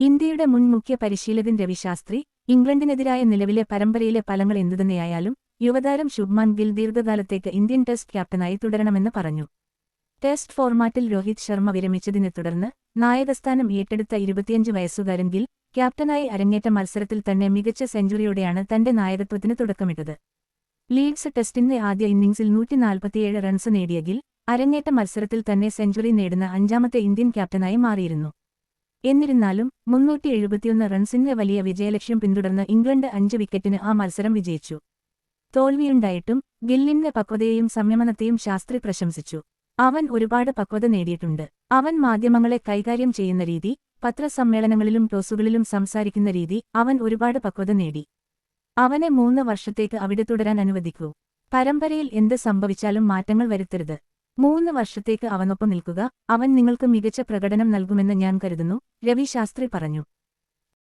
ഇന്ത്യയുടെ മുൻ മുഖ്യ പരിശീലകൻ രവിശാസ്ത്രി ഇംഗ്ലണ്ടിനെതിരായ നിലവിലെ പരമ്പരയിലെ ഫലങ്ങൾ എന്തുതന്നെയായാലും യുവതാരം ശുഭ്മാൻ ഗിൽ ദീർഘകാലത്തേക്ക് ഇന്ത്യൻ ടെസ്റ്റ് ക്യാപ്റ്റനായി തുടരണമെന്ന് പറഞ്ഞു. ടെസ്റ്റ് ഫോർമാറ്റിൽ രോഹിത് ശർമ്മ വിരമിച്ചതിനെ തുടർന്ന് നായകസ്ഥാനം ഏറ്റെടുത്ത ഇരുപത്തിയഞ്ച് വയസ്സുകാരൻ ഗിൽ ക്യാപ്റ്റനായി അരങ്ങേറ്റ മത്സരത്തിൽ തന്നെ മികച്ച സെഞ്ചുറിയോടെയാണ് തന്റെ നായകത്വത്തിന് തുടക്കമിട്ടത്. ലീഡ്സ് ടെസ്റ്റിന്റെ ആദ്യ ഇന്നിംഗ്സിൽ നൂറ്റിനാൽപ്പത്തിയേഴ് റൺസ് നേടിയ ഗിൽ അരങ്ങേറ്റ മത്സരത്തിൽ തന്നെ സെഞ്ചുറി നേടുന്ന അഞ്ചാമത്തെ ഇന്ത്യൻ ക്യാപ്റ്റനായി മാറിയിരുന്നു. എന്നിരുന്നാലും മുന്നൂറ്റി എഴുപത്തിയൊന്ന് റൺസിന്റെ വലിയ വിജയലക്ഷ്യം പിന്തുടർന്ന് ഇംഗ്ലണ്ട് അഞ്ച് വിക്കറ്റിന് ആ മത്സരം വിജയിച്ചു. തോൽവിയുണ്ടായിട്ടും ഗില്ലിന്റെ പക്വതയെയും സംയമനത്തെയും ശാസ്ത്രി പ്രശംസിച്ചു. അവൻ ഒരുപാട് പക്വത നേടിയിട്ടുണ്ട്. അവൻ മാധ്യമങ്ങളെ കൈകാര്യം ചെയ്യുന്ന രീതി പത്രസമ്മേളനങ്ങളിലും ടോസുകളിലും സംസാരിക്കുന്ന രീതി അവൻ ഒരുപാട് പക്വത നേടി. അവനെ മൂന്ന് വർഷത്തേക്ക് അവിടെ തുടരാൻ അനുവദിക്കൂ. പരമ്പരയിൽ എന്ത് സംഭവിച്ചാലും മാറ്റങ്ങൾ വരുത്തരുത്. മൂന്ന് വർഷത്തേക്ക് അവനൊപ്പം നിൽക്കുക. അവൻ നിങ്ങൾക്ക് മികച്ച പ്രകടനം നൽകുമെന്ന് ഞാൻ കരുതുന്നു. രവി ശാസ്ത്രി പറഞ്ഞു.